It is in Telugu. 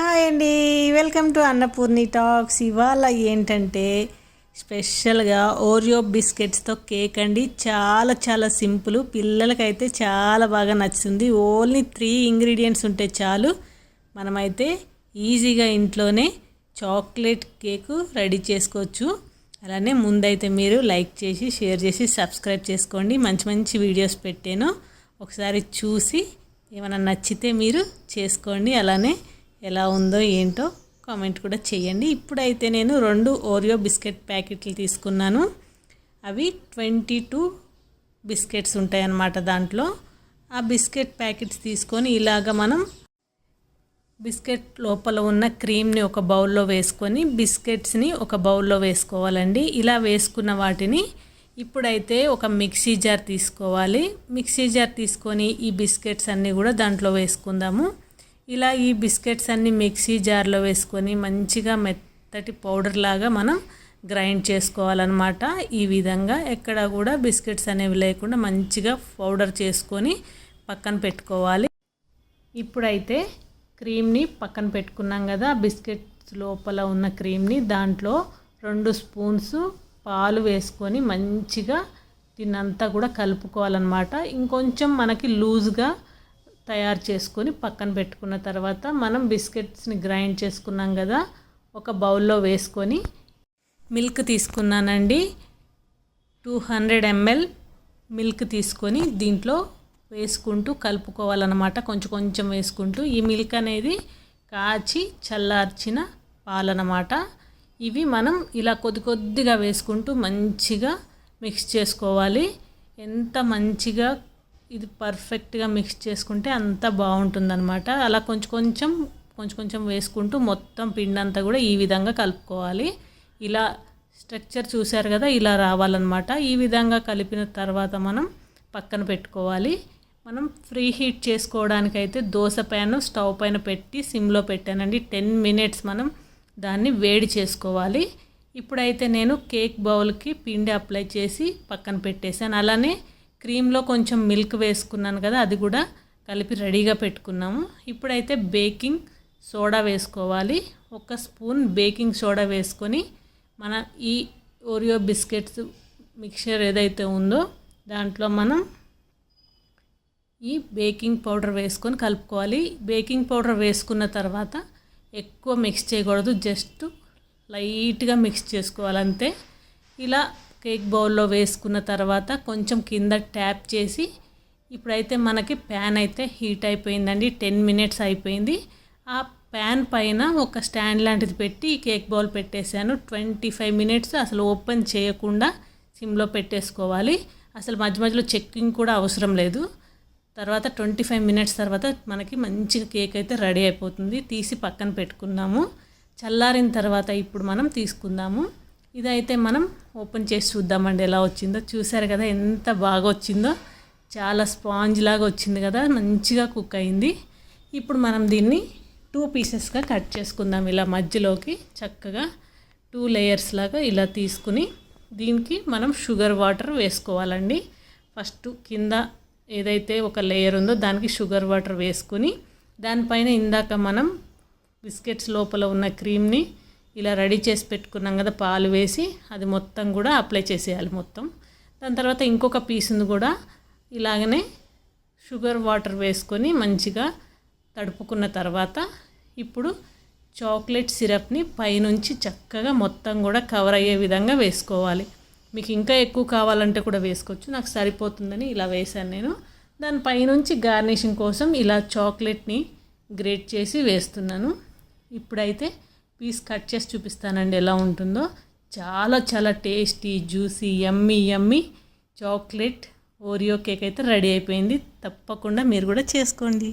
హాయ్ అండి. వెల్కమ్ టు అన్నపూర్ణి టాక్స్ ఇవాళ ఏంటంటే స్పెషల్గా ఓరియో బిస్కెట్స్తో కేక్ అండి. చాలా చాలా సింపుల్. పిల్లలకైతే చాలా బాగా నచ్చుతుంది. ఓన్లీ త్రీ ఇంగ్రీడియంట్స్ ఉంటే చాలు. మనమైతే ఈజీగా ఇంట్లోనే చాక్లెట్ కేకు రెడీ చేసుకోవచ్చు. అలానే ముందైతే మీరు లైక్ చేసి షేర్ చేసి సబ్స్క్రైబ్ చేసుకోండి. మంచి మంచి వీడియోస్ పెట్టాను. ఒకసారి చూసి ఏమైనా నచ్చితే మీరు చేసుకోండి. అలానే ఎలా ఉందో ఏంటో కామెంట్ కూడా చేయండి. ఇప్పుడైతే నేను రెండు ఓరియో బిస్కెట్ ప్యాకెట్లు తీసుకున్నాను. అవి ట్వంటీ టూ బిస్కెట్స్ ఉంటాయన్నమాట దాంట్లో. ఆ బిస్కెట్ ప్యాకెట్స్ తీసుకొని ఇలాగ మనం బిస్కెట్ లోపల ఉన్న క్రీమ్ని ఒక బౌల్లో వేసుకొని బిస్కెట్స్ని ఒక బౌల్లో వేసుకోవాలండి. ఇలా వేసుకున్న వాటిని ఇప్పుడైతే ఒక మిక్సీ జార్ తీసుకోవాలి. మిక్సీ జార్ తీసుకొని ఈ బిస్కెట్స్ అన్నీ కూడా దాంట్లో వేసుకుందాము. ఇలా ఈ బిస్కెట్స్ అన్నీ మిక్సీ జార్లో వేసుకొని మంచిగా మెత్తటి పౌడర్ లాగా మనం గ్రైండ్ చేసుకోవాలన్నమాట. ఈ విధంగా ఎక్కడ కూడా బిస్కెట్స్ అనేవి లేకుండా మంచిగా పౌడర్ చేసుకొని పక్కన పెట్టుకోవాలి. ఇప్పుడైతే క్రీమ్ని పక్కన పెట్టుకున్నాం కదా బిస్కెట్స్ లోపల ఉన్న క్రీమ్ని దాంట్లో రెండు స్పూన్స్ పాలు వేసుకొని మంచిగా దీన్నంతా కూడా కలుపుకోవాలన్నమాట. ఇంకొంచెం మనకి లూజ్గా తయారు చేసుకొని పక్కన పెట్టుకున్న తర్వాత మనం బిస్కెట్స్ని గ్రైండ్ చేసుకున్నాం కదా ఒక బౌల్లో వేసుకొని మిల్క్ తీసుకున్నానండి. టూ హండ్రెడ్ ఎంఎల్ మిల్క్ తీసుకొని దీంట్లో వేసుకుంటూ కలుపుకోవాలన్నమాట. కొంచెం కొంచెం వేసుకుంటూ ఈ మిల్క్ అనేది కాచి చల్లార్చిన పాలన్నమాట. ఇవి మనం ఇలా కొద్ది కొద్దిగా వేసుకుంటూ మంచిగా మిక్స్ చేసుకోవాలి. ఎంత మంచిగా ఇది పర్ఫెక్ట్గా మిక్స్ చేసుకుంటే అంత బాగుంటుందన్నమాట. అలా కొంచెం కొంచెం కొంచెం కొంచెం వేసుకుంటూ మొత్తం పిండి అంతా కూడా ఈ విధంగా కలుపుకోవాలి. ఇలా స్ట్రక్చర్ చూశారు కదా ఇలా రావాలన్నమాట. ఈ విధంగా కలిపిన తర్వాత మనం పక్కన పెట్టుకోవాలి. మనం ఫ్రీ హీట్ చేసుకోవడానికైతే దోశ ప్యాన్ స్టవ్ పైన పెట్టి సిమ్లో పెట్టానండి. టెన్ మినిట్స్ మనం దాన్ని వేడి చేసుకోవాలి. ఇప్పుడైతే నేను కేక్ బౌల్కి పిండి అప్లై చేసి పక్కన పెట్టేశాను. అలానే క్రీమ్లో కొంచెం మిల్క్ వేసుకున్నాను కదా అది కూడా కలిపి రెడీగా పెట్టుకున్నాము. ఇప్పుడైతే బేకింగ్ సోడా వేసుకోవాలి. ఒక స్పూన్ బేకింగ్ సోడా వేసుకొని మన ఈ ఓరియో బిస్కెట్స్ మిక్చర్ ఏదైతే ఉందో దాంట్లో మనం ఈ బేకింగ్ పౌడర్ వేసుకొని కలుపుకోవాలి. బేకింగ్ పౌడర్ వేసుకున్న తర్వాత ఎక్కువ మిక్స్ చేయకూడదు జస్ట్ లైట్గా మిక్స్ చేసుకోవాలంతే ఇలా కేక్ బౌల్లో వేసుకున్న తర్వాత కొంచెం కింద ట్యాప్ చేసి ఇప్పుడైతే మనకి ప్యాన్ అయితే హీట్ అయిపోయిందండి టెన్ మినిట్స్ అయిపోయింది. ఆ ప్యాన్ పైన ఒక స్టాండ్ లాంటిది పెట్టి కేక్ బౌల్ పెట్టేశాను. ట్వంటీ ఫైవ్ మినిట్స్ అసలు ఓపెన్ చేయకుండా సిమ్లో పెట్టేసుకోవాలి. అసలు మధ్య మధ్యలో చెక్కింగ్ కూడా అవసరం లేదు. తర్వాత ట్వంటీ ఫైవ్ మినిట్స్ తర్వాత మనకి మంచిగా కేక్ అయితే రెడీ అయిపోతుంది. తీసి పక్కన పెట్టుకుందాము చల్లారిన తర్వాత ఇప్పుడు మనం తీసుకుందాము. ఇదైతే మనం ఓపెన్ చేసి చూద్దామండి ఎలా వచ్చిందో. చూసారు కదా ఎంత బాగా వచ్చిందో. చాలా స్పాంజ్ లాగా వచ్చింది కదా మంచిగా కుక్ అయింది. ఇప్పుడు మనం దీన్ని టూ పీసెస్గా కట్ చేసుకుందాం. ఇలా మధ్యలోకి చక్కగా టూ లేయర్స్ లాగా ఇలా తీసుకుని దీనికి మనం షుగర్ వాటర్ వేసుకోవాలండి. ఫస్ట్ కింద ఏదైతే ఒక లేయర్ ఉందో దానికి షుగర్ వాటర్ వేసుకుని దానిపైన ఇందాక మనం బిస్కెట్స్ లోపల ఉన్న క్రీమ్ని ఇలా రెడీ చేసి పెట్టుకున్నాం కదా పాలు వేసి అది మొత్తం కూడా అప్లై చేసేయాలి మొత్తం. దాని తర్వాత ఇంకొక పీస్ని కూడా ఇలాగనే షుగర్ వాటర్ వేసుకొని మంచిగా తడుపుకున్న తర్వాత ఇప్పుడు చాక్లెట్ సిరప్ని పైనుంచి చక్కగా మొత్తం కూడా కవర్ అయ్యే విధంగా వేసుకోవాలి. మీకు ఇంకా ఎక్కువ కావాలంటే కూడా వేసుకోవచ్చు. నాకు సరిపోతుందని ఇలా వేశాను నేను. దాని పైనుంచి గార్నిషింగ్ కోసం ఇలా చాక్లెట్ని గ్రేట్ చేసి వేస్తున్నాను. ఇప్పుడైతే పీస్ కట్ చేసి చూపిస్తానండి ఎలా ఉంటుందో. చాలా చాలా tasty juicy yummy yummy chocolate Oreo cake అయితే రెడీ అయిపోయింది. తప్పకుండా మీరు కూడా చేసుకోండి.